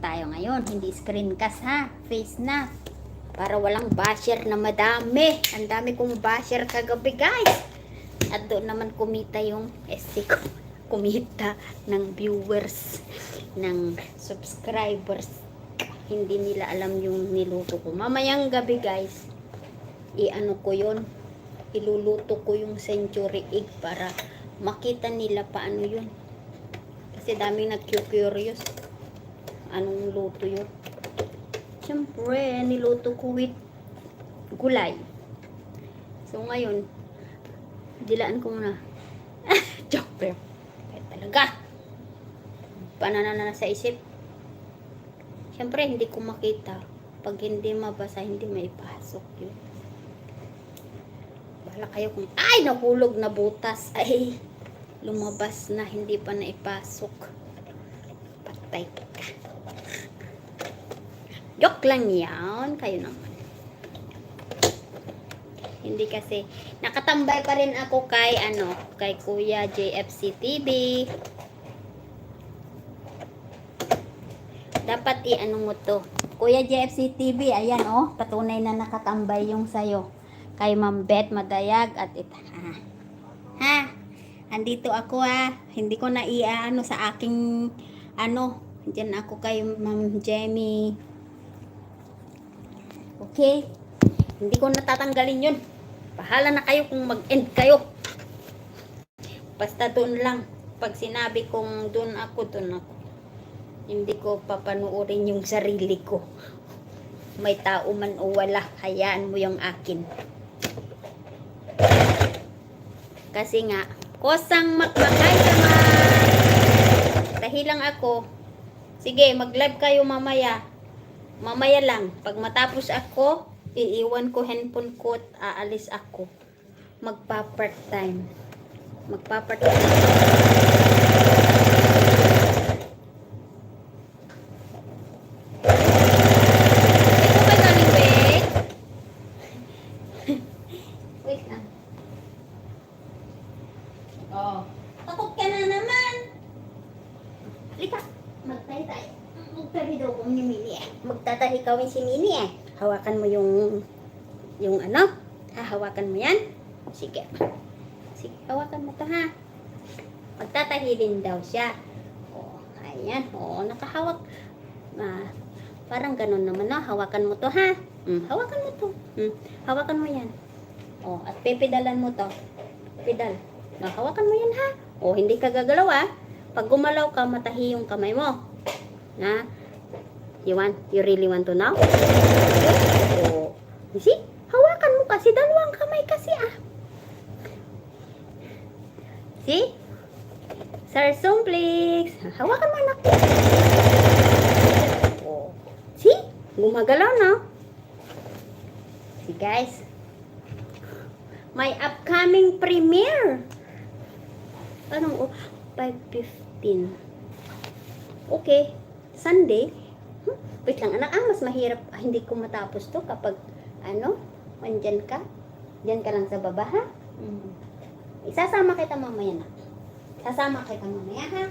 tayo ngayon. Hindi screencast ha. Face na. Para walang basher na madami. Ang dami kong basher kagabi guys. At doon naman kumita yung SC ko. Kumita ng viewers, ng subscribers. Hindi nila alam yung niluto ko. Mamayang gabi guys, i-ano ko yun. Iluluto ko yung century egg para makita nila paano yun. Kasi daming nag-curious anong luto yun. Siyempre, niluto ko with gulay. So, ngayon, dilaan ko muna. Joke pero. Kaya talaga. Panana na sa isip. Siyempre, hindi ko makita. Pag hindi mabasa, hindi maipasok yun. Bahala kayo kung, ay, nahulog na butas. Ay, lumabas na, hindi pa naipasok. Patay ka. Joke lang yan. Kayo naman. Hindi kasi, nakatambay pa rin ako kay, ano, kay Kuya JFC TV. Dapat i-ano mo to. Kuya JFC TV, ayan oh, patunay na nakatambay yung sayo. Kay Ma'am Beth Madayag at ito. Ha? Ha? Andito ako ha. Hindi ko na i-ano sa aking, ano, Diyan ako kay Ma'am Jamie. Okay? Hindi ko natatanggalin yun. Bahala na kayo kung mag-end kayo. Basta doon lang. Pag sinabi kong doon ako, doon ako. Hindi ko papanuorin yung sarili ko. May tao man o wala, hayaan mo yung akin. Kasi nga, kosang makmakay sa mga dahilang ako, sige, mag-live kayo mamaya. Mamaya lang. Pag matapos ako, iiwan ko handphone ko at aalis ako. Magpa-part time. Magpa-part time. Ito ba galing, wait? wait lang. Oh. Takot ka na naman. Lika, magtahi tayo. Magtahi daw kung ni Mini eh. Kawin si Mini eh. Hawakan mo yung, yung ano? Hahawakan mo yan? Sige. Sige, hawakan mo to ha. Magtatahi daw siya. Oh, ayan. Oh, nakahawak. Ah, parang ganun naman no. Hawakan mo to ha. Mm, hawakan mo to. Mm, hawakan mo yan. Oh, at pepedalan mo to. Pedal. Ah, hawakan mo yan ha. Oh, hindi ka gagalaw ah. Pag gumalaw ka, matahi yung kamay mo. Na? You want, you really want to know? Oh. You see? Hawakan mo kasi, dalawang kamay kasi ah. See? Sir Sumplix. Hawakan mo anak. Oh. See? Gumagalaw na. See guys? My upcoming premiere. Anong oh, 5.15. Okay. Sunday. Hmm? Wait lang, anak. Ah, mas mahirap. Ah, hindi ko matapos to kapag, ano, andyan ka. Diyan ka lang sa baba, ha? Mm. Isasama kita mamaya na. Sasama kita mamaya, ha?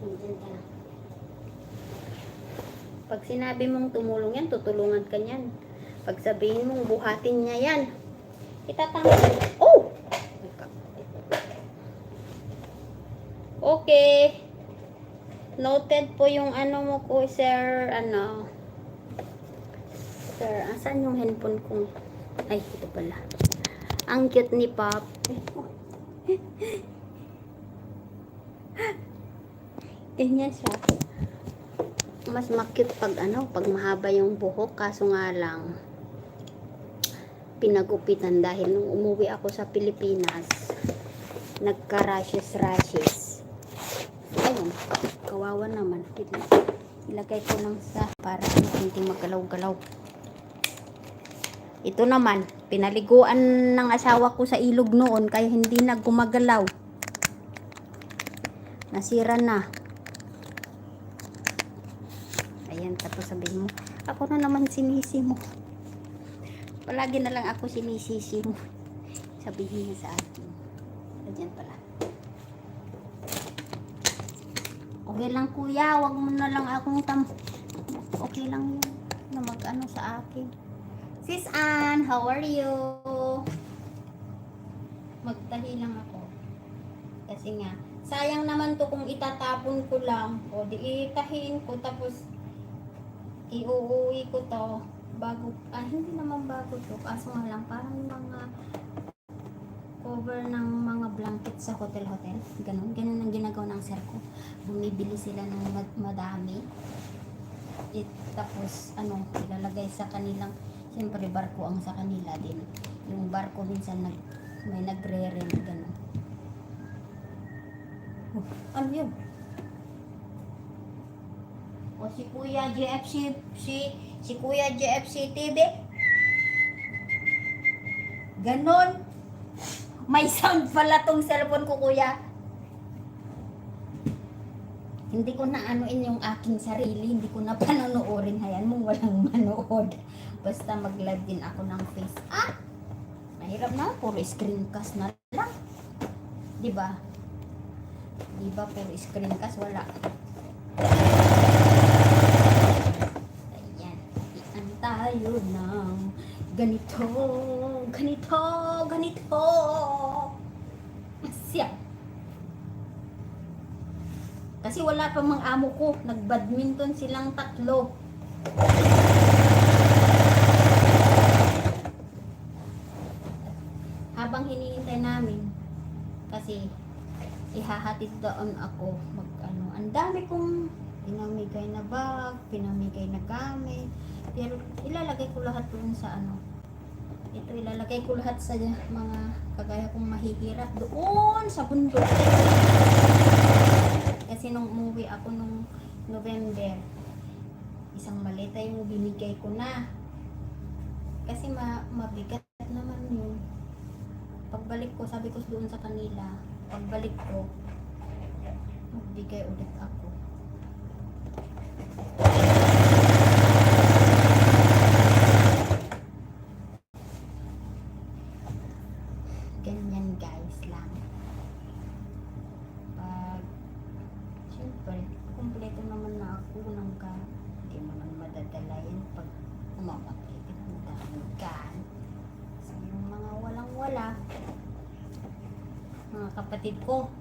Andyan ka lang. Pag sinabi mong tumulong yan, tutulungan ka niyan. Pag sabihin mong buhatin niya yan, itatama. Oh! Okay. Noted po yung ano mo ko, sir, ano. Sir, asan yung handphone ko? Ay, ito pala. Ang cute ni Pop. Ganyan siya. Mas makit pag ano, pag mahaba yung buhok. Kaso nga lang, pinagupitan dahil nung umuwi ako sa Pilipinas, nagka-rashes-rashes. Kawawa naman. Ilagay ko lang sa para hindi magalaw-galaw. Ito naman, pinaliguan ng asawa ko sa ilog noon kaya hindi na gumagalaw. Nasira na. Ayan, tapos sabihin mo, ako na naman sinisi mo. Palagi na lang ako sinisisi mo. Sabihin niya sa akin. Ayan pala. Okay lang kuya, wag mo na lang akong tam Okay lang yun. Na mag-ano sa akin. Sis Ann, how are you? Magtahi lang ako. Kasi nga, sayang naman to kung itatapon ko lang. O di itahin ko tapos iuuwi ko to bago, ah hindi naman bago to. Kaso nga lang, parang mga cover ng mga blanket sa hotel-hotel. Ganun. Ganun ang ginagawa ng sir ko. Bumibili sila ng mad- madami. It, tapos, ano, ilalagay sa kanilang, siyempre barko ang sa kanila din. Yung barko minsan nag, may nagre-rent, ganun. Oh, ano yun? O si Kuya JFC, si, si Kuya JFC TV. Ganon. May sound pala tong cellphone ko, kuya. Hindi ko na anuin yung aking sarili. Hindi ko na panonoorin. Hayan mong walang manood. Basta mag-live din ako ng face. Ah! Mahirap na. Puro screencast na lang. Di ba? Di ba puro screencast? Wala. Ayan. Ian tayo ng ganito, ganito, ganito. Siya. Kasi wala pa mang amo ko. Nag-badminton silang tatlo. Habang hinihintay namin, kasi ihahatid doon ako mag ano ang dami kong pinamigay na bag pinamigay na gamit pero ilalagay ko lahat doon sa ano ito ilalagay ko lahat sa mga kagaya kong mahihirap doon sa bundok. Kasi nung umuwi ako nung November isang maleta yung binigay ko na. Kasi ma mabigat naman yun. Pagbalik ko sabi ko doon sa kanila pagbalik ko magbigay ulit ako ganyan guys lang pag syempre kumpleto naman na ako ng ka hindi mo naman madadala yan pag umamatay ang dami ka. So yung mga walang wala mga kapatid ko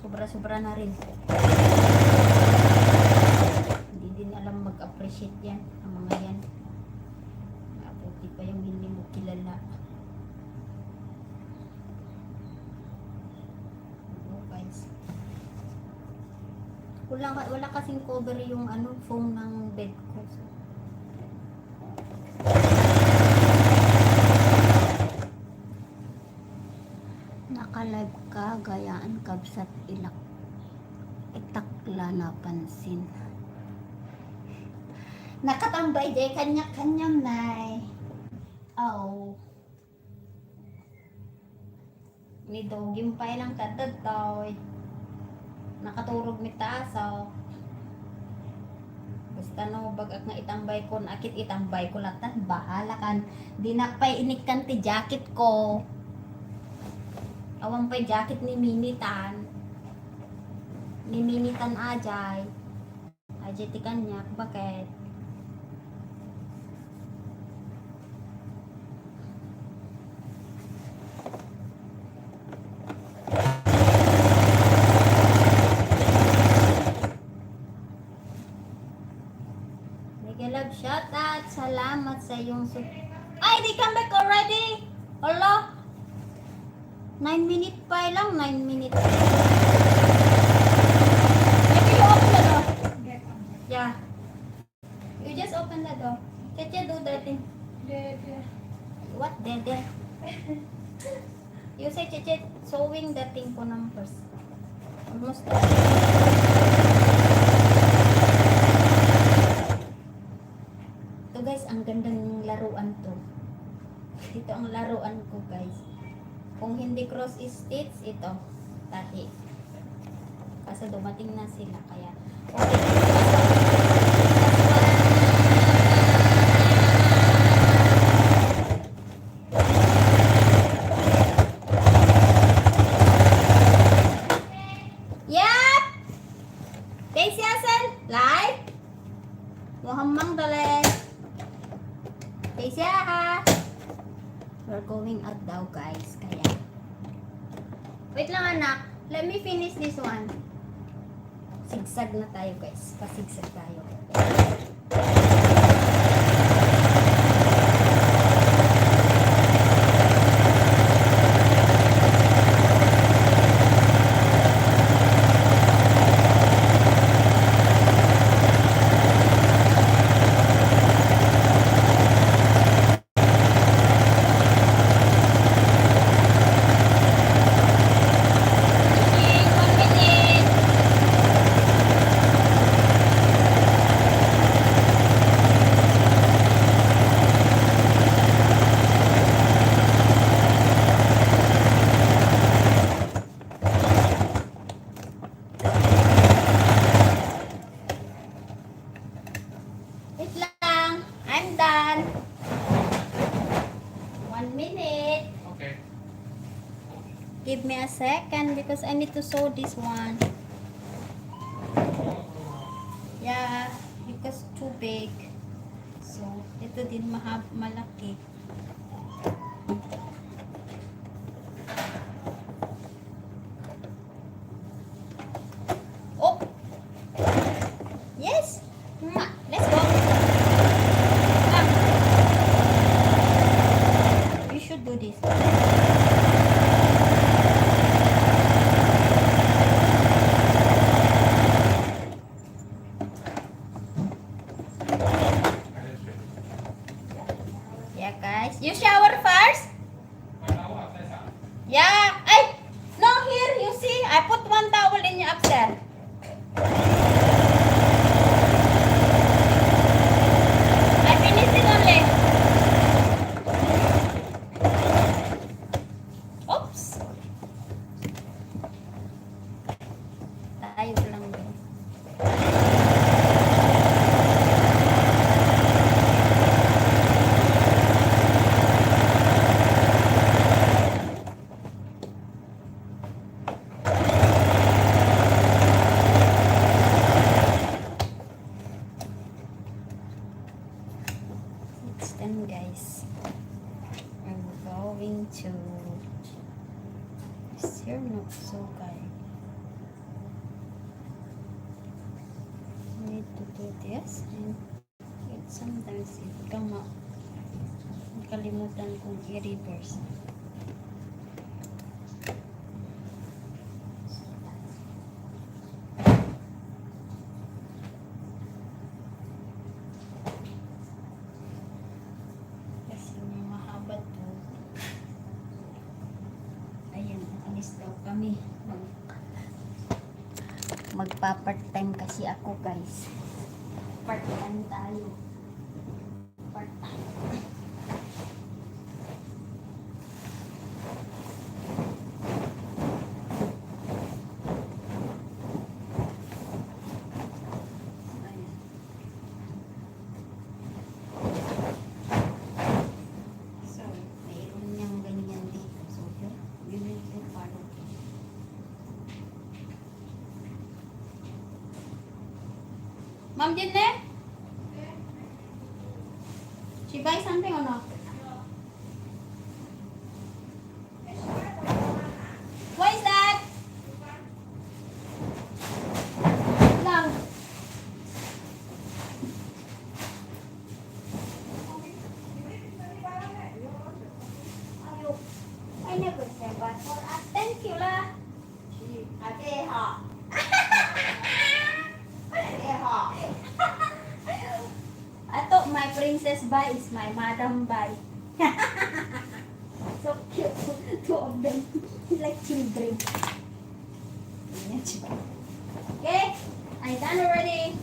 sobra-sobra na rin. Hindi din alam mag-appreciate yan ang mga yan. Mabuti pa yung hindi mo kilala Oo, guys wala, wala kasing cover yung ano phone ng bed ko so, Nakalive ka, gayaan kabsat ilak. Itakla na pansin. Nakatambay day kanya-kanyang nay. Oh. Ni dogim pa lang kadatoy. Nakaturog mi taso. Basta no, bagak nga itambay ko, nakit itambay ko latan, bahala kan. Di nakpay inikan ti jacket ko. Awang pa jacket ni Minitan. Ni Minitan ajay. Ajay ti kanya, bakit? Salamat sa iyong. Ay, they come back already! Hello? 9 minute pa lang, 9 minutes. Maybe you open the door. Yeah. You just open the door. Cheche do that thing. What? Dede. You say Cheche sewing the thing po numbers. Almost done. Ito ang ganda ng laruan to. Ito ang laruan ko guys. Kung hindi cross stitch, ito. Tahi. Kasi dumating na sila. Kaya, okay. Yep! Daisy Asen, live? Wahamang dali. Keisha ha. We're going out daw guys. Kaya. Wait lang anak. Let me finish this one. Sigsag na tayo guys. Pasigsag tayo. One minute. Wait lang. I'm done. One minute. Okay. Give me a second because I need to sew this one. Yeah, because too big. So, ito din mahab malaki. Oh! Yes! Mwah! Let's go! Come. You should do this. Yeah, guys. You shower first? Yeah. Ay! No, here, you see? I put one towel in your upstairs. I finished it only. Oops. Tayo lang din. It's done, guys. I'm going to. Is here not so guy? Need to and it sometimes it come up. Nakalimutan kong i-reverse. Kami. Mag, magpa-part time kasi ako guys. Part time tayo. Part time. Ayan. So, mayroon niyang ganyan dito. So, yun, yun yung parang Ma'am Jinle? She buy something or not? What is that? Lang. I never say but for. Thank you lah. Ate ha. Ate ha. I thought my princess buy is my madam buy. so cute. Two of them. like children. Okay. I done already.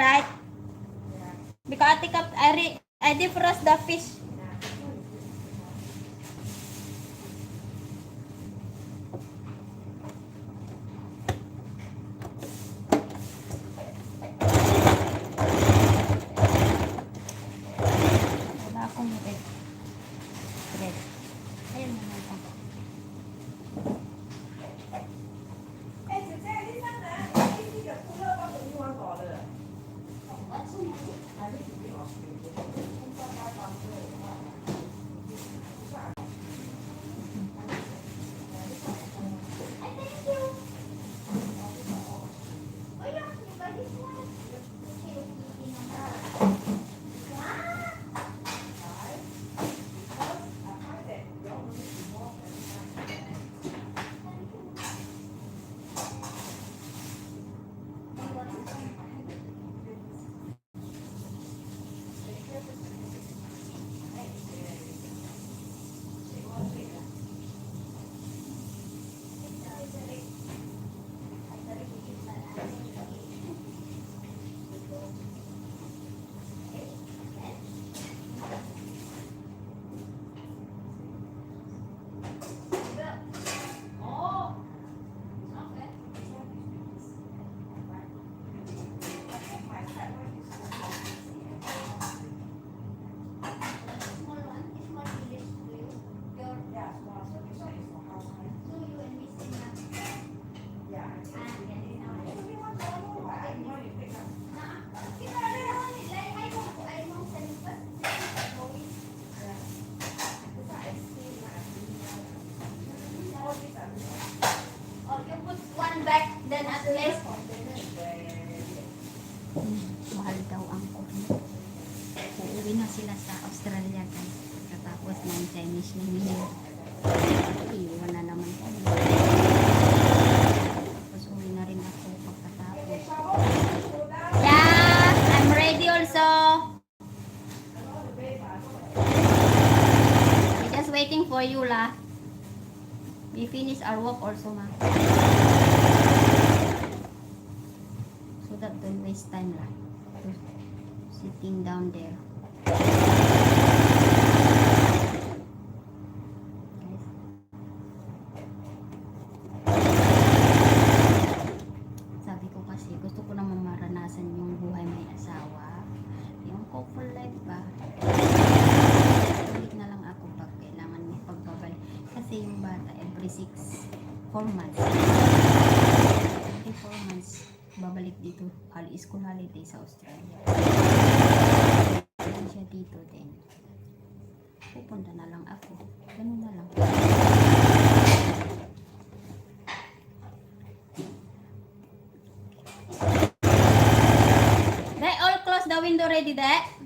subscribe finish our walk also, ma. So that don't waste time, right? Sitting down there. school, school holiday sa Australia. Hindi siya dito din. Pupunta na lang ako. Ganun na lang. They all close the window ready, there.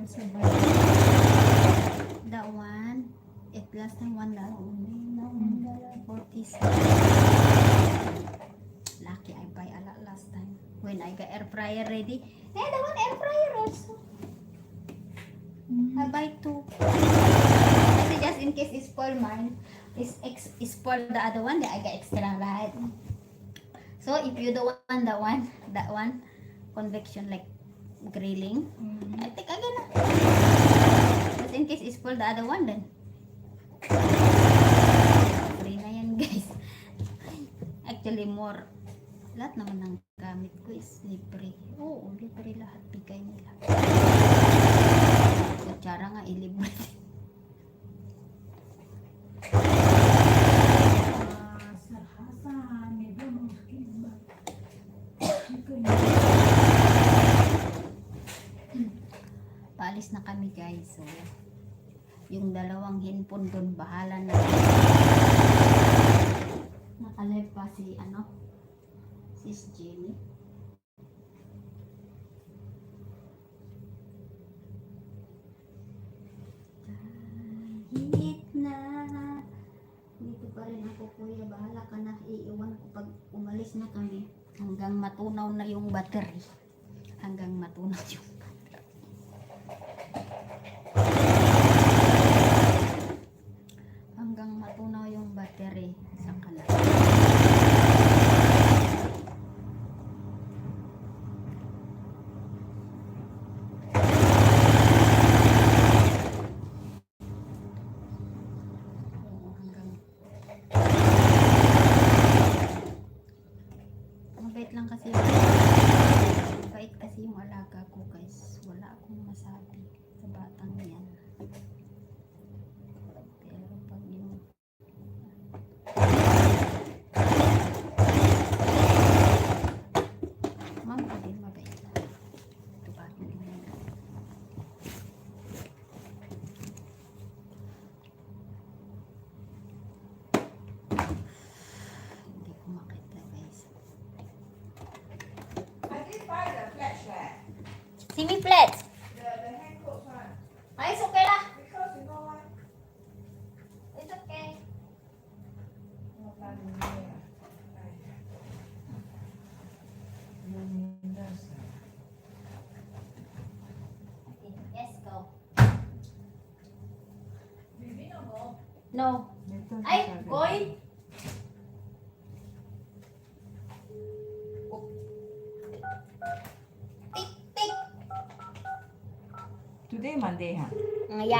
Joy also buy. That one. It last time one dollar only. Now one dollar forty Lucky I buy a lot last time. When I got air fryer ready. Eh, that one air fryer also. I buy two. Kasi just in case it's spoil mine, is ex spoil the other one, then I get extra, right? So if you don't want that one, that one, convection like grilling, Mm. I take again. Just in case it's spoil the other one, then free na yan guys. Actually more, lahat naman ng gamit ko is libre. Oo, libre lahat bigay nila. Kutsara nga ilibre. Ah, Sir Hassan, may bonus kiba. Ikaw yun. Paalis na kami guys. So, yung dalawang hinpon doon, bahala na. Nakalive pa si ano? Sis Jenny. Kahit na dito pa rin ako kuya, bahala ka na. Iiwan ko pag umalis na kami. Hanggang matunaw na yung battery. Hanggang matunaw yung We blessed. today, Monday, ha? Uh, yeah.